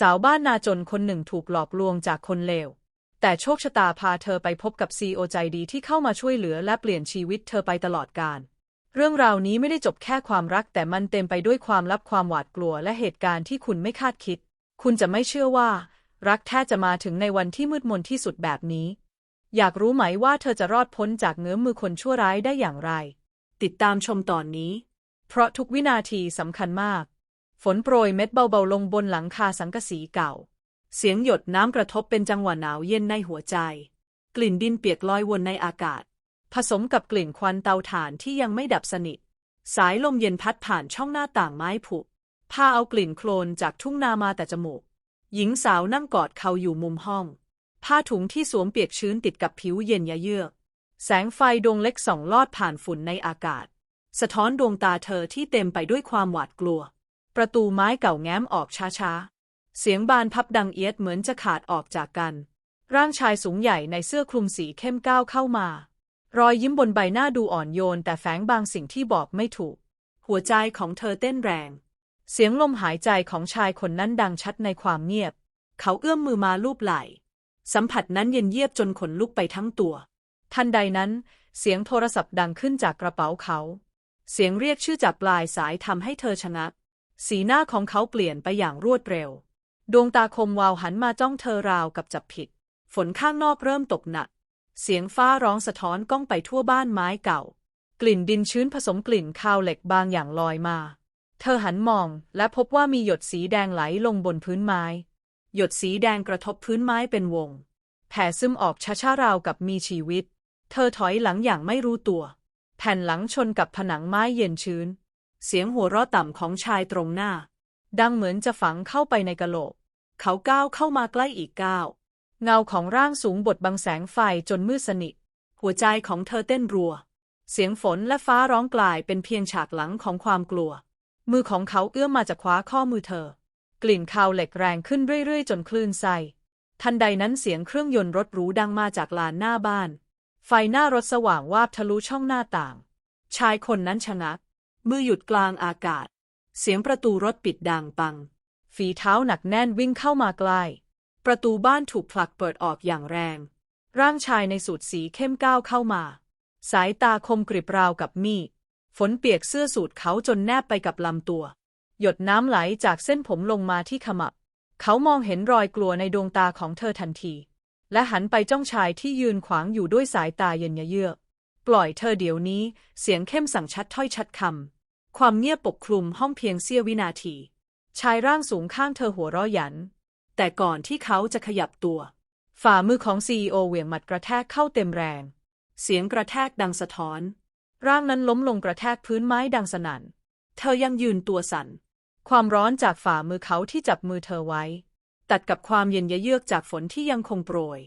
สาวบ้านนาจนคนหนึ่งถูกหลอกลวงจากคนเลว แต่โชคชะตาพาเธอไปพบกับซีโอใจดีที่เข้ามาช่วยเหลือและเปลี่ยนชีวิตเธอไปตลอดกาล เรื่องราวนี้ไม่ได้จบแค่ความรักแต่มันเต็มไปด้วยความลับความหวาดกลัวและเหตุการณ์ที่คุณไม่คาดคิด คุณจะไม่เชื่อว่า รักแท้จะมาถึงในวันที่มืดมนที่สุดแบบนี้ อยากรู้ไหมว่าเธอจะรอดพ้นจากเงื้อมมือคนชั่วร้ายได้อย่างไร ติดตามชมตอนนี้ เพราะทุกวินาทีสำคัญมาก ฝนโปรยเม็ดเบาๆลงบนหลังคาสังกะสีเก่า เสียงหยดน้ำกระทบเป็นจังหวะหนาวเย็นในหัวใจ กลิ่นดินเปียกลอยวนในอากาศ ผสมกับกลิ่นควันเตาถ่านที่ยังไม่ดับสนิท สายลมเย็นพัดผ่านช่องหน้าต่างไม้ผุพาเอากลิ่นโคลนจากทุ่งนามาแต่จมูก หญิงสาวนั่งกอดเขาอยู่มุมห้อง ผ้าถุงที่สวมเปียกชื้นติดกับผิวเย็นยะเยือก แสงไฟดวงเล็กส่องลอดผ่านฝุ่นในอากาศ สะท้อนดวงตาเธอที่เต็มไปด้วยความหวาดกลัว ประตูไม้เก่าแง้มออกช้าๆ เสียงบานพับดังเอียดเหมือนจะขาดออกจากกัน ร่างชายสูงใหญ่ในเสื้อคลุมสีเข้มก้าวเข้ามา รอยยิ้มบนใบหน้าดูอ่อนโยนแต่แฝงบางสิ่งที่บอกไม่ถูก หัวใจของเธอเต้นแรง เสียงลมหายใจของชายคนนั้นดังชัดในความเงียบ เขาเอื้อมมือมาลูบไหล่ สัมผัสนั้นเย็นเยียบจนขนลุกไปทั้งตัว ทันใดนั้น เสียงโทรศัพท์ดังขึ้นจากกระเป๋าเขา เสียงเรียกชื่อจากปลายสายทำให้เธอชะงัก สีหน้าของเขาเปลี่ยนไปอย่างรวดเร็ว ดวงตาคมวาวหันมาจ้องเธอราวกับจับผิด ฝนข้างนอกเริ่มตกหนัก เสียงฟ้าร้องสะท้อนก้องไปทั่วบ้านไม้เก่า กลิ่นดินชื้นผสมกลิ่นคาวเหล็กบางอย่างลอยมา เธอหันมองและพบว่ามีหยดสีแดงไหลลงบนพื้นไม้ หยดสีแดงกระทบพื้นไม้เป็นวง แผ่ซึมออกช้าๆราวกับมีชีวิต เธอถอยหลังอย่างไม่รู้ตัว แผ่นหลังชนกับผนังไม้เย็นชื้น เสียงหัวเราะต่ำของชายตรงหน้า ดังเหมือนจะฝังเข้าไปในกะโหลก เขาก้าวเข้ามาใกล้อีกก้าวเงาของร่างสูงบดบังแสงไฟจนมืดสนิท หัวใจของเธอเต้นรัว เสียงฝนและฟ้าร้องกลายเป็นเพียงฉากหลังของความกลัว มือของเขาเอื้อมมาจากคว้าข้อมือเธอ กลิ่นคาวเหล็กแรงขึ้นเรื่อยๆ จนคลื่นไส้ทันใดนั้นเสียงเครื่องยนต์รถหรูดังมาจากลานหน้าบ้าน ไฟหน้ารถสว่างวาบทะลุช่องหน้าต่าง ชายคนนั้นชะงัก มือหยุดกลางอากาศ เสียงประตูรถปิดดังปัง ฝีเท้าหนักแน่นวิ่งเข้ามาใกล้ ประตูบ้านถูกผลักเปิดออกอย่างแรง ร่างชายในสูทสีเข้มก้าวเข้ามา สายตาคมกริบราวกับมีด ฝนเปียกเสื้อสูทเขาจนแนบไปกับลำตัว หยดน้ำไหลจากเส้นผมลงมาที่ขมับ เขามองเห็นรอยกลัวในดวงตาของเธอทันที และหันไปจ้องชายที่ยืนขวางอยู่ด้วยสายตาเย็นเยือก ปล่อยเธอเดี๋ยวนี้ เสียงเข้มสั่งชัดถ้อยชัดคำ ความเงียบปกคลุมห้องเพียงเสี้ยววินาที ชายร่างสูงข้างเธอหัวเราะหยัน แต่ก่อนที่เขาจะขยับตัว ฝ่ามือของซีอเหวี่ยงหมัดกระแทกเข้าเต็มแรง เสียงกระแทกดังสะท้อน ร่างนั้นล้มลงกระแทกพื้นไม้ดังสนั่น เธอยังยืนตัวสั่น ความร้อนจากฝ่ามือเขาที่จับมือเธอไว้ ตัดกับความเย็นยะเยือกจากฝนที่ยังคงโปรย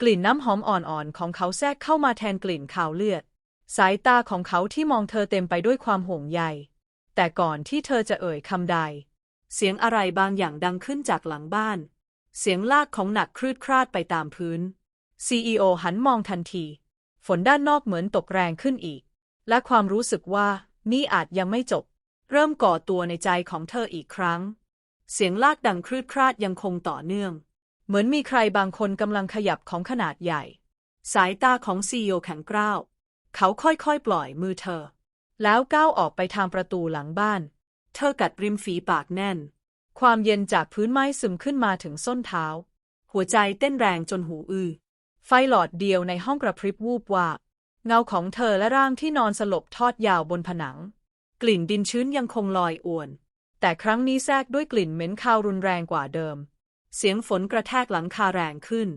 กลิ่นน้ำหอมอ่อนๆของเขาแทรกเข้ามาแทนกลิ่นคาวเลือด สายตาของเขาที่มองเธอเต็มไปด้วยความห่วงใย แต่ก่อนที่เธอจะเอ่ยคำใด เสียงอะไรบางอย่างดังขึ้นจากหลังบ้าน เสียงลากของหนักคลืดคลาดไปตามพื้น CEO หันมองทันที ฝนด้านนอกเหมือนตกแรงขึ้นอีก และความรู้สึกว่านี่อาจยังไม่จบ เริ่มก่อตัวในใจของเธออีกครั้ง เสียงลากดังคลืดคลาดยังคงต่อเนื่อง เหมือนมีใครบางคนกำลังขยับของขนาดใหญ่ สายตาของซีโอแข็งกร้าว เขาค่อยๆ ปล่อยมือเธอ แล้วก้าวออกไปทางประตูหลังบ้าน เธอกัดริมฝีปากแน่น ความเย็นจากพื้นไม้ซึมขึ้นมาถึงส้นเท้า หัวใจเต้นแรงจนหูอื้อ ไฟหลอดเดียวในห้องกระพริบวูบวาบเงาของเธอและร่างที่นอนสลบทอดยาวบนผนัง กลิ่นดินชื้นยังคงลอยอวน แต่ครั้งนี้แทรกด้วยกลิ่นเหม็นคาวรุนแรงกว่าเดิม เสียงฝนกระแทกหลังคาแรงขึ้น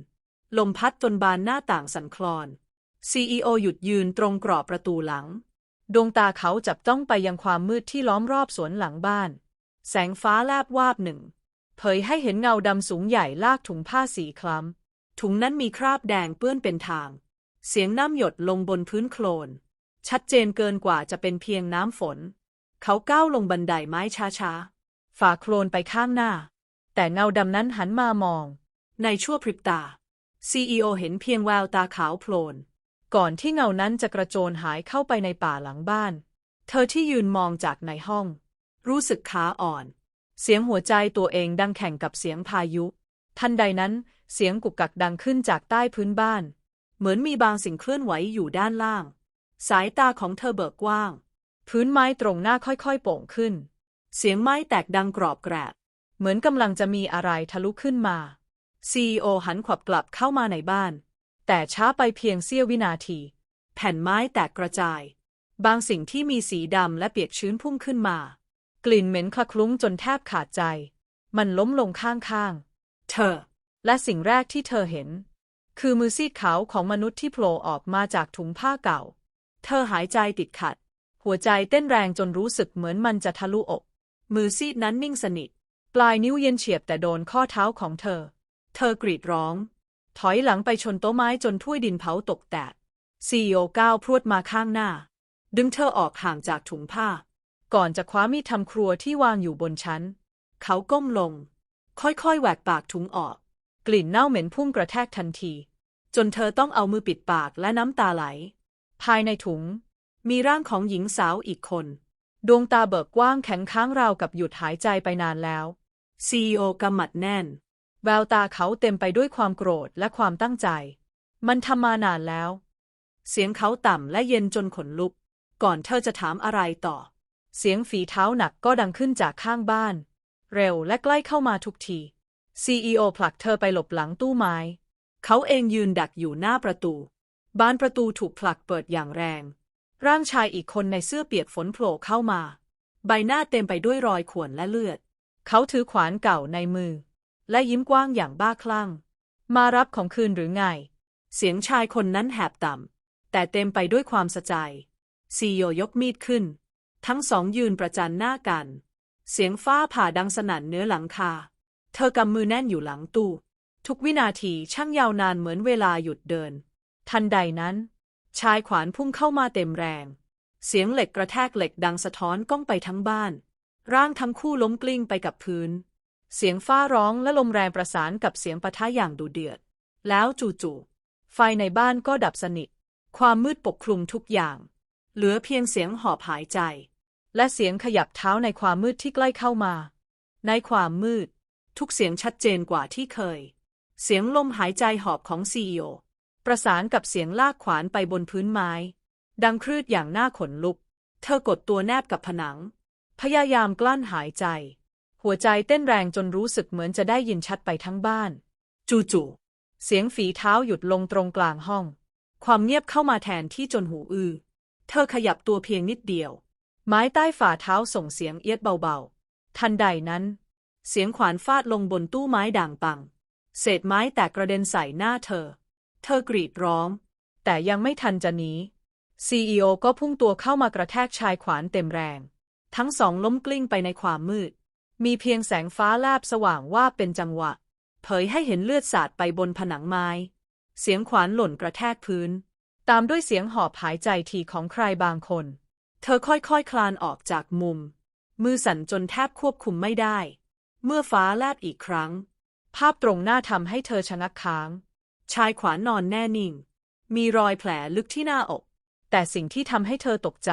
ลมพัดจนบานหน้าต่างสั่นคลอน CEO หยุดยืนตรงกรอบประตูหลัง ดวงตาเขาจับจ้องไปยังความมืดที่ล้อมรอบสวนหลังบ้าน แสงฟ้าแลบวาบหนึ่ง เผยให้เห็นเงาดำสูงใหญ่ลากถุงผ้าสีคล้ำ ถุงนั้นมีคราบแดงเปื้อนเป็นทาง เสียงน้ำหยดลงบนพื้นโคลน ชัดเจนเกินกว่าจะเป็นเพียงน้ำฝน เขาก้าวลงบันไดไม้ช้าๆ ฝ่าโคลนไปข้างหน้า แต่เงาดำนั้นหันมามอง ในชั่วพริบตา CEO เห็นเพียงแววตาขาวโพลน ก่อนที่เงานั้นจะกระโจนหายเข้าไปในป่าหลังบ้าน เธอที่ยืนมองจากในห้อง รู้สึกขาอ่อน เสียงหัวใจตัวเองดังแข่งกับเสียงพายุ ทันใดนั้นเสียงกุกกักดังขึ้นจากใต้พื้นบ้าน เหมือนมีบางสิ่งเคลื่อนไหวอยู่ด้านล่าง สายตาของเธอเบิกกว้าง พื้นไม้ตรงหน้าค่อยๆโป่งขึ้น เสียงไม้แตกดังกรอบแกรบ เหมือนกำลังจะมีอะไรทะลุขึ้นมาซีโอหันขวับกลับเข้ามาในบ้าน แต่ช้าไปเพียงเสี้ยววินาที แผ่นไม้แตกกระจาย บางสิ่งที่มีสีดำและเปียกชื้นพุ่งขึ้นมา กลิ่นเหม็นคละคลุ้งจนแทบขาดใจ มันล้มลงข้างๆ เธอ และสิ่งแรกที่เธอเห็น คือมือซีดขาวของมนุษย์ที่โผล่ออกมาจากถุงผ้าเก่า เธอหายใจติดขัด หัวใจเต้นแรงจนรู้สึกเหมือนมันจะทะลุอก มือซีดนั้นนิ่งสนิท ปลายนิ้วเย็นเฉียบแต่โดนข้อเท้าของเธอ เธอกรีดร้อง ถอยหลังไปชนโต๊ะไม้จนถ้วยดินเผาตกแตกซีโอก้าวพรวดมาข้างหน้า ดึงเธอออกห่างจากถุงผ้า ก่อนจะคว้ามีดทำครัวที่วางอยู่บนชั้น เขาก้มลง ค่อยๆแหวกปากถุงออก กลิ่นเน่าเหม็นพุ่งกระแทกทันที จนเธอต้องเอามือปิดปากและน้ำตาไหล ภายในถุง มีร่างของหญิงสาวอีกคน ดวงตาเบิกกว้างแข็งค้างราวกับหยุดหายใจไปนานแล้วซีโอกำหมัดแน่น แววตาเขาเต็มไปด้วยความโกรธและความตั้งใจ มันทำมานานแล้ว เสียงเขาต่ำและเย็นจนขนลุก ก่อนเธอจะถามอะไรต่อ เสียงฝีเท้าหนักก็ดังขึ้นจากข้างบ้าน เร็วและใกล้เข้ามาทุกที CEO ผลักเธอไปหลบหลังตู้ไม้ เขาเองยืนดักอยู่หน้าประตู บานประตูถูกผลักเปิดอย่างแรง ร่างชายอีกคนในเสื้อเปียกฝนโผล่เข้ามา ใบหน้าเต็มไปด้วยรอยข่วนและเลือด เขาถือขวานเก่าในมือ และยิ้มกว้างอย่างบ้าคลั่ง มารับของคืนหรือไง เสียงชายคนนั้นแหบต่ำ แต่เต็มไปด้วยความสะใจ ซีโยยกมีดขึ้น ทั้งสองยืนประจันหน้ากัน เสียงฟ้าผ่าดังสนั่นเนื้อหลังคา เธอกำมือแน่นอยู่หลังตู้ ทุกวินาทีช่างยาวนานเหมือนเวลาหยุดเดิน ทันใดนั้น ชายขวานพุ่งเข้ามาเต็มแรง เสียงเหล็กกระแทกเหล็กดังสะท้อนก้องไปทั้งบ้าน ร่างทั้งคู่ล้มกลิ้งไปกับพื้น เสียงฟ้าร้องและลมแรงประสานกับเสียงปะทะอย่างดุเดือด แล้วจู่ๆ ไฟในบ้านก็ดับสนิท ความมืดปกคลุมทุกอย่าง เหลือเพียงเสียงหอบหายใจ และเสียงขยับเท้าในความมืดที่ใกล้เข้ามา ในความมืด ทุกเสียงชัดเจนกว่าที่เคย เสียงลมหายใจหอบของซีโอประสานกับเสียงลากขวานไปบนพื้นไม้ ดังครืดอย่างน่าขนลุก เธอกดตัวแนบกับผนัง พยายามกลั้นหายใจ หัวใจเต้นแรงจนรู้สึกเหมือนจะได้ยินชัดไปทั้งบ้าน จู่ๆเสียงฝีเท้าหยุดลงตรงกลางห้อง ความเงียบเข้ามาแทนที่จนหูอื้อเธอขยับตัวเพียงนิดเดียว ไม้ใต้ฝ่าเท้าส่งเสียงเอียดเบาๆ ทันใดนั้น เสียงขวานฟาดลงบนตู้ไม้ด่างปัง เศษไม้แตกกระเด็นใส่หน้าเธอ เธอกรีดร้อง แต่ยังไม่ทันจะหนี CEO ก็พุ่งตัวเข้ามากระแทกชายขวานเต็มแรง ทั้งสองล้มกลิ้งไปในความมืด มีเพียงแสงฟ้าแลบสว่างว่าเป็นจังหวะ เผยให้เห็นเลือดสาดไปบนผนังไม้ เสียงขวานหล่นกระแทกพื้น ตามด้วยเสียงหอบหายใจทีของใครบางคน เธอค่อยๆคคลานออกจากมุม มือสั่นจนแทบควบคุมไม่ได้ เมื่อฟ้าแลบอีกครั้ง ภาพตรงหน้าทำให้เธอชะงักค้าง ชายขวานนอนแน่นิ่ง มีรอยแผลลึกที่หน้าอก แต่สิ่งที่ทำให้เธอตกใจ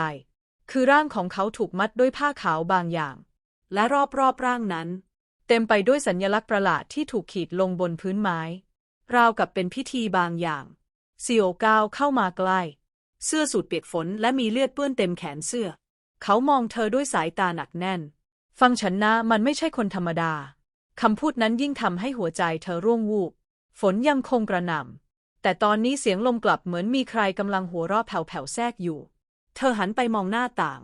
คือร่างของเขาถูกมัดด้วยผ้าขาวบางอย่าง และรอบๆร่างนั้น เต็มไปด้วยสัญญลักษณ์ประหลาดที่ถูกขีดลงบนพื้นไม้ ราวกับเป็นพิธีบางอย่างซีโอก้าวเข้ามาใกล้ เสื้อสูทเปียกฝนและมีเลือดเปื้อนเต็มแขนเสื้อ เขามองเธอด้วยสายตาหนักแน่น ฟังฉันนะมันไม่ใช่คนธรรมดาคำพูดนั้นยิ่งทำให้หัวใจเธอร่วงวูบ ฝนยังคงกระหน่ำ แต่ตอนนี้เสียงลมกลับเหมือนมีใครกำลังหัวเราะแผ่วๆแทรกอยู่ เธอหันไปมองหน้าต่าง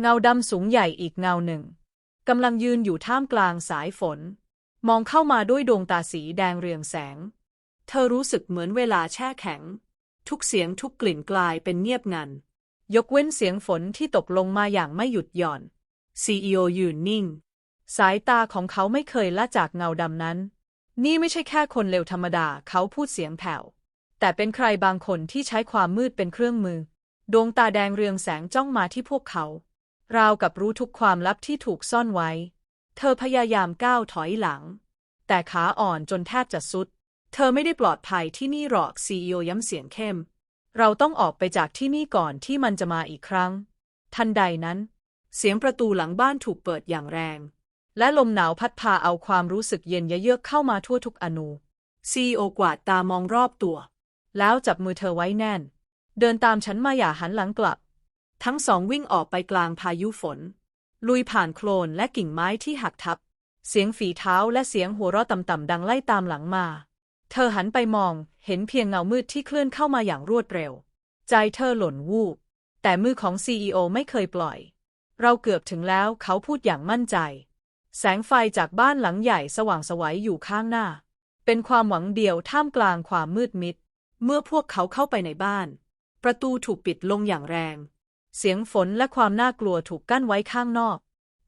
เงาดำสูงใหญ่อีกเงาหนึ่ง กำลังยืนอยู่ท่ามกลางสายฝน มองเข้ามาด้วยดวงตาสีแดงเรืองแสง เธอรู้สึกเหมือนเวลาแช่แข็ง ทุกเสียงทุกกลิ่นกลายเป็นเงียบงัน ยกเว้นเสียงฝนที่ตกลงมาอย่างไม่หยุดหย่อน CEO ยืนนิ่ง สายตาของเขาไม่เคยละจากเงาดำนั้น นี่ไม่ใช่แค่คนเลวธรรมดาเขาพูดเสียงแผ่ว แต่เป็นใครบางคนที่ใช้ความมืดเป็นเครื่องมือ ดวงตาแดงเรืองแสงจ้องมาที่พวกเขา ราวกับรู้ทุกความลับที่ถูกซ่อนไว้ เธอพยายามก้าวถอยหลัง แต่ขาอ่อนจนแทบจะสุด เธอไม่ได้ปลอดภัยที่นี่หรอกซีอย้ำเสียงเข้ม เราต้องออกไปจากที่นี่ก่อนที่มันจะมาอีกครั้ง ทันใดนั้น เสียงประตูหลังบ้านถูกเปิดอย่างแรง และลมหนาวพัดพาเอาความรู้สึกเย็นเยือกเข้ามาทั่วทุกอนูซีโอกวาดตามองรอบตัว แล้วจับมือเธอไว้แน่น เดินตามฉันมาอย่าหันหลังกลับ ทั้งสองวิ่งออกไปกลางพายุฝน ลุยผ่านโคลนและกิ่งไม้ที่หักทับ เสียงฝีเท้าและเสียงหัวเราะต่ำๆดังไล่ตามหลังมา เธอหันไปมอง เห็นเพียงเงามืดที่เคลื่อนเข้ามาอย่างรวดเร็ว ใจเธอหล่นวูบ แต่มือของซีอไม่เคยปล่อย เราเกือบถึงแล้วเขาพูดอย่างมั่นใจ แสงไฟจากบ้านหลังใหญ่สว่างสวัยอยู่ข้างหน้า เป็นความหวังเดียวท่ามกลางความมืดมิด เมื่อพวกเขาเข้าไปในบ้าน ประตูถูกปิดลงอย่างแรง เสียงฝนและความน่ากลัวถูกกั้นไว้ข้างนอก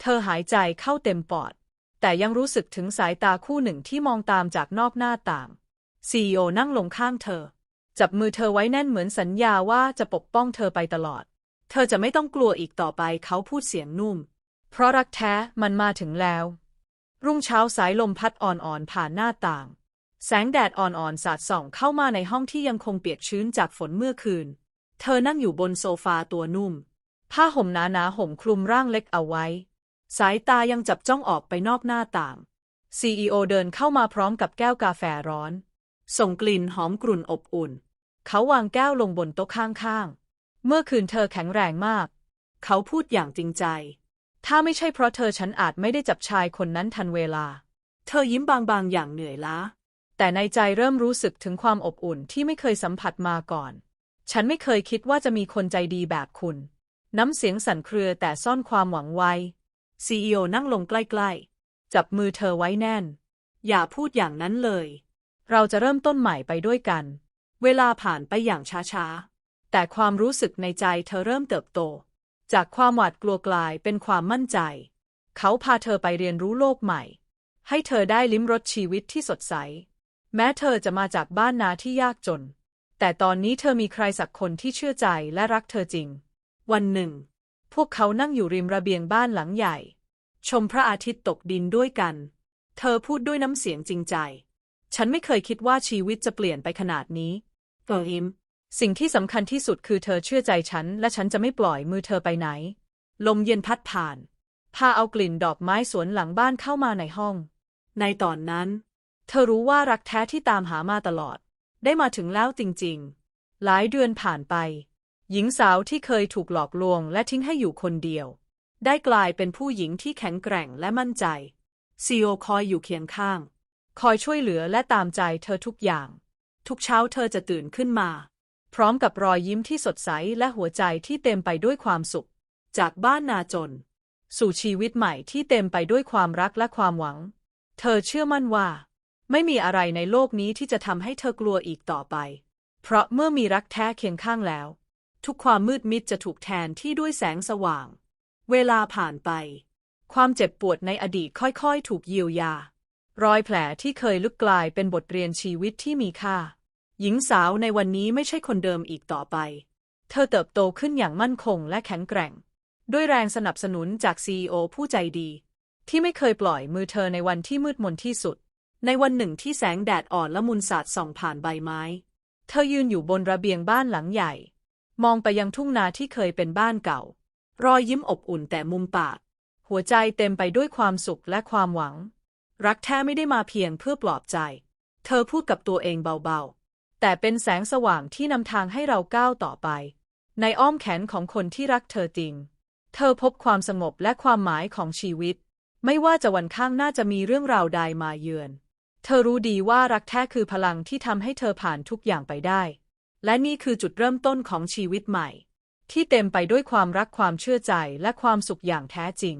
เธอหายใจเข้าเต็มปอด แต่ยังรู้สึกถึงสายตาคู่หนึ่งที่มองตามจากนอกหน้าต่างซีโอนั่งลงข้างเธอ จับมือเธอไว้แน่นเหมือนสัญญาว่าจะปกป้องเธอไปตลอด เธอจะไม่ต้องกลัวอีกต่อไปเขาพูดเสียงนุ่ม เพราะรักแท้มันมาถึงแล้ว รุ่งเช้าสายลมพัดอ่อนๆผ่านหน้าต่าง แสงแดดอ่อนๆสาดส่องเข้ามาในห้องที่ยังคงเปียกชื้นจากฝนเมื่อคืน เธอนั่งอยู่บนโซฟาตัวนุ่ม ผ้าห่มหนาๆห่มคลุมร่างเล็กเอาไว้ สายตายังจับจ้องออกไปนอกหน้าต่าง CEO เดินเข้ามาพร้อมกับแก้วกาแฟร้อน ส่งกลิ่นหอมกรุ่นอบอุ่น เขาวางแก้วลงบนโต๊ะข้างๆ เมื่อคืนเธอแข็งแรงมาก เขาพูดอย่างจริงใจ ถ้าไม่ใช่เพราะเธอฉันอาจไม่ได้จับชายคนนั้นทันเวลา เธอยิ้มบางๆอย่างเหนื่อยล้า แต่ในใจเริ่มรู้สึกถึงความอบอุ่นที่ไม่เคยสัมผัสมาก่อน ฉันไม่เคยคิดว่าจะมีคนใจดีแบบคุณ น้ำเสียงสั่นเครือแต่ซ่อนความหวังไว้ซีอนั่งลงใกล้ๆ จับมือเธอไว้แน่น อย่าพูดอย่างนั้นเลย เราจะเริ่มต้นใหม่ไปด้วยกัน เวลาผ่านไปอย่างช้าๆ แต่ความรู้สึกในใจเธอเริ่มเติบโต จากความหวาดกลัวกลายเป็นความมั่นใจ เขาพาเธอไปเรียนรู้โลกใหม่ ให้เธอได้ลิ้มรสชีวิตที่สดใส แม้เธอจะมาจากบ้านนาที่ยากจน แต่ตอนนี้เธอมีใครสักคนที่เชื่อใจและรักเธอจริง วันหนึ่ง พวกเขานั่งอยู่ริมระเบียงบ้านหลังใหญ่ ชมพระอาทิตย์ตกดินด้วยกัน เธอพูดด้วยน้ำเสียงจริงใจ ฉันไม่เคยคิดว่าชีวิตจะเปลี่ยนไปขนาดนี้เธอยิ้มสิ่งที่สำคัญที่สุดคือเธอเชื่อใจฉัน และฉันจะไม่ปล่อยมือเธอไปไหน ลมเย็นพัดผ่าน พาเอากลิ่นดอกไม้สวนหลังบ้านเข้ามาในห้อง ในตอนนั้น เธอรู้ว่ารักแท้ที่ตามหามาตลอด ได้มาถึงแล้วจริงๆ หลายเดือนผ่านไป หญิงสาวที่เคยถูกหลอกลวงและทิ้งให้อยู่คนเดียว ได้กลายเป็นผู้หญิงที่แข็งแกร่งและมั่นใจซีโอคอยอยู่เคียงข้าง คอยช่วยเหลือและตามใจเธอทุกอย่าง ทุกเช้าเธอจะตื่นขึ้นมา พร้อมกับรอยยิ้มที่สดใสและหัวใจที่เต็มไปด้วยความสุข จากบ้านนาจน สู่ชีวิตใหม่ที่เต็มไปด้วยความรักและความหวัง เธอเชื่อมั่นว่า ไม่มีอะไรในโลกนี้ที่จะทำให้เธอกลัวอีกต่อไป เพราะเมื่อมีรักแท้เคียงข้างแล้ว ทุกความมืดมิดจะถูกแทนที่ด้วยแสงสว่าง เวลาผ่านไป ความเจ็บปวดในอดีตค่อยๆ ถูกเยียวยา รอยแผลที่เคยลึกกลายเป็นบทเรียนชีวิตที่มีค่า หญิงสาวในวันนี้ไม่ใช่คนเดิมอีกต่อไป เธอเติบโตขึ้นอย่างมั่นคงและแข็งแกร่ง ด้วยแรงสนับสนุนจากซีอผู้ใจดี ที่ไม่เคยปล่อยมือเธอในวันที่มืดมนที่สุด ในวันหนึ่งที่แสงแดดอ่อนละมุนสาดส่องผ่านใบไม้ เธอยืนอยู่บนระเบียงบ้านหลังใหญ่ มองไปยังทุ่งนาที่เคยเป็นบ้านเก่า รอยยิ้มอบอุ่นแต่มุมปาก หัวใจเต็มไปด้วยความสุขและความหวัง รักแท้ไม่ได้มาเพียงเพื่อปลอบใจ เธอพูดกับตัวเองเบาๆ แต่เป็นแสงสว่างที่นำทางให้เราก้าวต่อไป ในอ้อมแขนของคนที่รักเธอจริง เธอพบความสงบและความหมายของชีวิต ไม่ว่าจะวันข้างหน้าจะมีเรื่องราวใดมาเยือน เธอรู้ดีว่ารักแท้คือพลังที่ทำให้เธอผ่านทุกอย่างไปได้ และนี่คือจุดเริ่มต้นของชีวิตใหม่ ที่เต็มไปด้วยความรักความเชื่อใจและความสุขอย่างแท้จริง